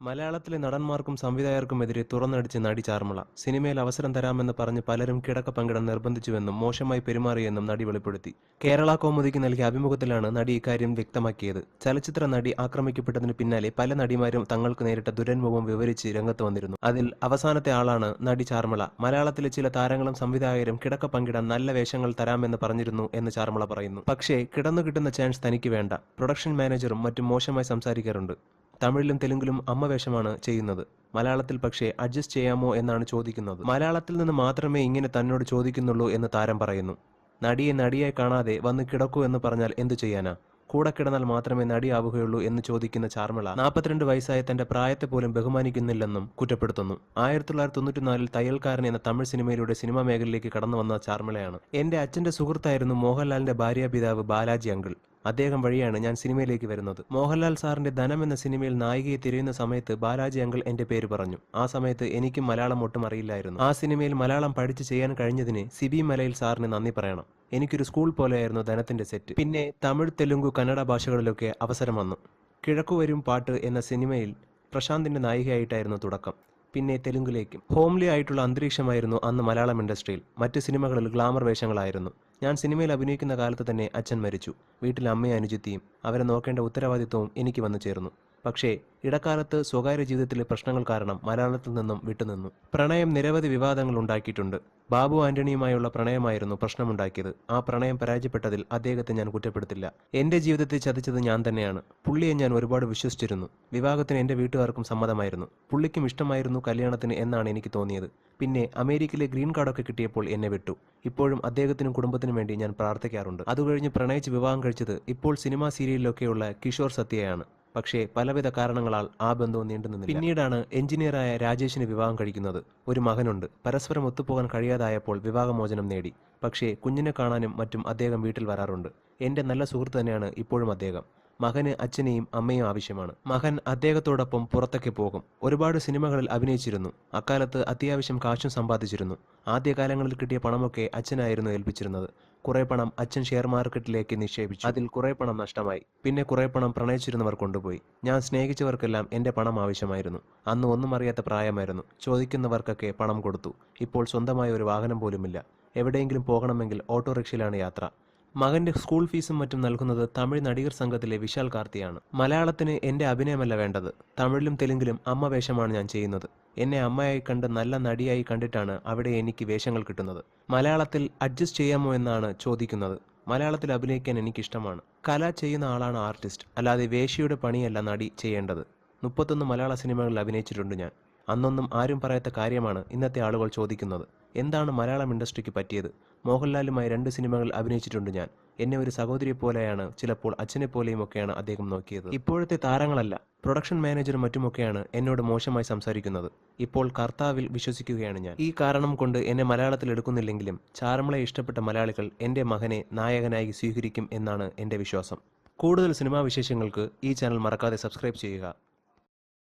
മലയാളത്തിലെ നടന്മാർക്കും സംവിധായകർക്കുമെതിരെ തുറന്നടിച്ച് നടി ചാർമള. സിനിമയിൽ അവസരം തരാമെന്ന് പറഞ്ഞ് പലരും കിടക്ക പങ്കിടാൻ നിർബന്ധിച്ചുവെന്നും മോശമായി പെരുമാറിയെന്നും നടി വെളിപ്പെടുത്തി. കേരള കൗമുദിക്ക് നൽകിയ അഭിമുഖത്തിലാണ് നടി ഇക്കാര്യം വ്യക്തമാക്കിയത്. ചലച്ചിത്ര നടി ആക്രമിക്കപ്പെട്ടതിന് പിന്നാലെ പല നടിമാരും തങ്ങൾക്ക് നേരിട്ട ദുരനുഭവം വിവരിച്ച് രംഗത്ത് വന്നിരുന്നു. അതിൽ അവസാനത്തെ ആളാണ് നടി ചാർമള. മലയാളത്തിലെ ചില താരങ്ങളും സംവിധായകരും കിടക്ക പങ്കിടാൻ നല്ല വേഷങ്ങൾ തരാമെന്ന് പറഞ്ഞിരുന്നു എന്ന് ചാർമള പറയുന്നു. പക്ഷേ കിടന്നു കിട്ടുന്ന ചാൻസ് തനിക്ക് വേണ്ട. പ്രൊഡക്ഷൻ മാനേജറും മറ്റും മോശമായി സംസാരിക്കാറുണ്ട്. തമിഴിലും തെലുങ്കിലും അമ്മ വേഷമാണ് ചെയ്യുന്നത്. മലയാളത്തിൽ പക്ഷേ അഡ്ജസ്റ്റ് ചെയ്യാമോ എന്നാണ് ചോദിക്കുന്നത്. മലയാളത്തിൽ നിന്ന് മാത്രമേ ഇങ്ങനെ തന്നോട് ചോദിക്കുന്നുള്ളൂ എന്ന് താരം പറയുന്നു. നടിയെ നടിയായി കാണാതെ വന്ന് കിടക്കൂ എന്ന് പറഞ്ഞാൽ എന്തു ചെയ്യാനാ? കൂടെ കിടന്നാൽ മാത്രമേ നടിയാവുകയുള്ളൂ എന്ന് ചോദിക്കുന്ന ചാർമിള നാൽപ്പത്തിരണ്ട് വയസ്സായ തന്റെ പ്രായത്തെ പോലും ബഹുമാനിക്കുന്നില്ലെന്നും കുറ്റപ്പെടുത്തുന്നു. ആയിരത്തി തൊള്ളായിരത്തി തൊണ്ണൂറ്റിനാലിൽ തയ്യൽക്കാരൻ എന്ന തമിഴ് സിനിമയിലൂടെ സിനിമാ മേഖലയിലേക്ക് കടന്നു വന്ന ചാർമിളയാണ്. എന്റെ അച്ഛന്റെ സുഹൃത്തായിരുന്നു മോഹൻലാലിന്റെ ഭാര്യാപിതാവ് ബാലാജി അങ്കിൾ. അദ്ദേഹം വഴിയാണ് ഞാൻ സിനിമയിലേക്ക് വരുന്നത്. മോഹൻലാൽ സാറിന്റെ ധനം എന്ന സിനിമയിൽ നായികയെ തിരയുന്ന സമയത്ത് ബാലാജി അങ്കിൾ എന്റെ പേര് പറഞ്ഞു. ആ സമയത്ത് എനിക്കും മലയാളം ഒട്ടും അറിയില്ലായിരുന്നു. ആ സിനിമയിൽ മലയാളം പഠിച്ച് ചെയ്യാൻ കഴിഞ്ഞതിന് സിബി മലയിൽ സാറിന് നന്ദി പറയണം. എനിക്കൊരു സ്കൂൾ പോലെയായിരുന്നു ധനത്തിന്റെ സെറ്റ്. പിന്നെ തമിഴ് തെലുങ്ക് കന്നഡ ഭാഷകളിലൊക്കെ അവസരം വന്നു. കിഴക്കുവരും പാട്ട് എന്ന സിനിമയിൽ പ്രശാന്തിന്റെ നായികയായിട്ടായിരുന്നു തുടക്കം. പിന്നെ തെലുങ്കിലേക്കും. ഹോംലി ആയിട്ടുള്ള അന്തരീക്ഷമായിരുന്നു അന്ന് മലയാളം ഇൻഡസ്ട്രിയിൽ. മറ്റ് സിനിമകളിൽ ഗ്ലാമർ വേഷങ്ങളായിരുന്നു. ഞാൻ സിനിമയിൽ അഭിനയിക്കുന്ന കാലത്ത് തന്നെ അച്ഛൻ മരിച്ചു. വീട്ടിൽ അമ്മയും അനുജിത്തിയും അവരെ നോക്കേണ്ട ഉത്തരവാദിത്വവും എനിക്ക് വന്നു ചേർന്നു. പക്ഷേ ഇടക്കാലത്ത് സ്വകാര്യ ജീവിതത്തിലെ പ്രശ്നങ്ങൾ കാരണം മലയാളത്തിൽ നിന്നും വിട്ടുനിന്നു. പ്രണയം നിരവധി വിവാദങ്ങൾ ഉണ്ടാക്കിയിട്ടുണ്ട്. ബാബു ആന്റണിയുമായുള്ള പ്രണയമായിരുന്നു പ്രശ്നമുണ്ടാക്കിയത്. ആ പ്രണയം പരാജയപ്പെട്ടതിൽ അദ്ദേഹത്തെ ഞാൻ കുറ്റപ്പെടുത്തില്ല. എന്റെ ജീവിതത്തെ ചതിച്ചത് ഞാൻ തന്നെയാണ്. പുള്ളിയെ ഞാൻ ഒരുപാട് വിശ്വസിച്ചിരുന്നു. വിവാഹത്തിന് എന്റെ വീട്ടുകാർക്കും സമ്മതമായിരുന്നു. പുള്ളിക്കും ഇഷ്ടമായിരുന്നു കല്യാണത്തിന് എന്നാണ് എനിക്ക് തോന്നിയത്. പിന്നെ അമേരിക്കയിലെ ഗ്രീൻ കാർഡൊക്കെ കിട്ടിയപ്പോൾ എന്നെ വിട്ടു. ഇപ്പോഴും അദ്ദേഹത്തിനും കുടുംബത്തിനും വേണ്ടി ഞാൻ പ്രാർത്ഥിക്കാറുണ്ട്. അതുകഴിഞ്ഞ് പ്രണയിച്ച് വിവാഹം കഴിച്ചത് ഇപ്പോൾ സിനിമാ സീരിയലിലൊക്കെയുള്ള കിഷോർ സത്യയാണ്. പക്ഷേ പലവിധ കാരണങ്ങളാൽ ആ ബന്ധവും നീണ്ടുനിന്നില്ല പിന്നീടാണ് എഞ്ചിനീയറായ രാജേഷിന് വിവാഹം കഴിക്കുന്നത്. ഒരു മകനുണ്ട്. പരസ്പരം ഒത്തുപോകാൻ കഴിയാതായപ്പോൾ വിവാഹമോചനം നേടി. പക്ഷേ കുഞ്ഞിനെ കാണാനും മറ്റും അദ്ദേഹം വീട്ടിൽ വരാറുണ്ട്. എന്റെ നല്ല സുഹൃത്ത് തന്നെയാണ് ഇപ്പോഴും അദ്ദേഹം. മകന് അച്ഛനെയും അമ്മയും ആവശ്യമാണ്. മകൻ അദ്ദേഹത്തോടൊപ്പം പുറത്തൊക്കെ പോകും. ഒരുപാട് സിനിമകളിൽ അഭിനയിച്ചിരുന്നു. അക്കാലത്ത് അത്യാവശ്യം കാശും സമ്പാദിച്ചിരുന്നു. ആദ്യകാലങ്ങളിൽ കിട്ടിയ പണമൊക്കെ അച്ഛനായിരുന്നു ഏൽപ്പിച്ചിരുന്നത്. കുറെ പണം അച്ഛൻ ഷെയർ മാർക്കറ്റിലേക്ക് നിക്ഷേപിച്ചു. അതിൽ കുറെ പണം നഷ്ടമായി. പിന്നെ കുറെ പണം പ്രണയിച്ചിരുന്നവർ കൊണ്ടുപോയി. ഞാൻ സ്നേഹിച്ചവർക്കെല്ലാം എന്റെ പണം ആവശ്യമായിരുന്നു. അന്ന് ഒന്നും അറിയാത്ത പ്രായമായിരുന്നു. ചോദിക്കുന്നവർക്കൊക്കെ പണം കൊടുത്തു. ഇപ്പോൾ സ്വന്തമായ ഒരു വാഹനം പോലുമില്ല. എവിടെയെങ്കിലും പോകണമെങ്കിൽ ഓട്ടോറിക്ഷയിലാണ് യാത്ര. മകന്റെ സ്കൂൾ ഫീസും മറ്റും നൽകുന്നത് തമിഴ് നടികർ സംഘത്തിലെ വിശാൽ കാർത്തിയാണ്. മലയാളത്തിന് എന്റെ അഭിനയമല്ല വേണ്ടത്. തമിഴിലും തെലുങ്കിലും അമ്മ വേഷമാണ് ഞാൻ ചെയ്യുന്നത്. എന്നെ അമ്മയായി കണ്ട് നല്ല നടിയായി കണ്ടിട്ടാണ് അവിടെ എനിക്ക് വേഷങ്ങൾ കിട്ടുന്നത്. മലയാളത്തിൽ അഡ്ജസ്റ്റ് ചെയ്യാമോ എന്നാണ് ചോദിക്കുന്നത്. മലയാളത്തിൽ അഭിനയിക്കാൻ എനിക്കിഷ്ടമാണ്. കല ചെയ്യുന്ന ആളാണ് ആർട്ടിസ്റ്റ് അല്ലാതെ വേഷിയുടെ പണിയല്ല നടി ചെയ്യേണ്ടത്. മുപ്പത്തൊന്ന് മലയാള സിനിമകളിൽ അഭിനയിച്ചിട്ടുണ്ട് ഞാൻ. അന്നൊന്നും ആരും പറയാത്ത കാര്യമാണ് ഇന്നത്തെ ആളുകൾ ചോദിക്കുന്നത്. എന്താണ് മലയാളം ഇൻഡസ്ട്രിക്ക് പറ്റിയത്? മോഹൻലാലുമായി രണ്ട് സിനിമകൾ അഭിനയിച്ചിട്ടുണ്ട് ഞാൻ. എന്നെ ഒരു സഹോദരിയെ പോലെയാണ് ചിലപ്പോൾ അച്ഛനെ പോലെയും ഒക്കെയാണ് അദ്ദേഹം നോക്കിയത്. ഇപ്പോഴത്തെ താരങ്ങളല്ല പ്രൊഡക്ഷൻ മാനേജറും മറ്റുമൊക്കെയാണ് എന്നോട് മോശമായി സംസാരിക്കുന്നത്. ഇപ്പോൾ കർത്താവിൽ വിശ്വസിക്കുകയാണ് ഞാൻ. ഈ കാരണം കൊണ്ട് എന്നെ മലയാളത്തിൽ എടുക്കുന്നില്ലെങ്കിലും ചാരമളയെ ഇഷ്ടപ്പെട്ട മലയാളികൾ എന്റെ മകനെ നായകനായി സ്വീകരിക്കും എന്നാണ് എന്റെ വിശ്വാസം. കൂടുതൽ സിനിമാ വിശേഷങ്ങൾക്ക് ഈ ചാനൽ മറക്കാതെ സബ്സ്ക്രൈബ് ചെയ്യുക.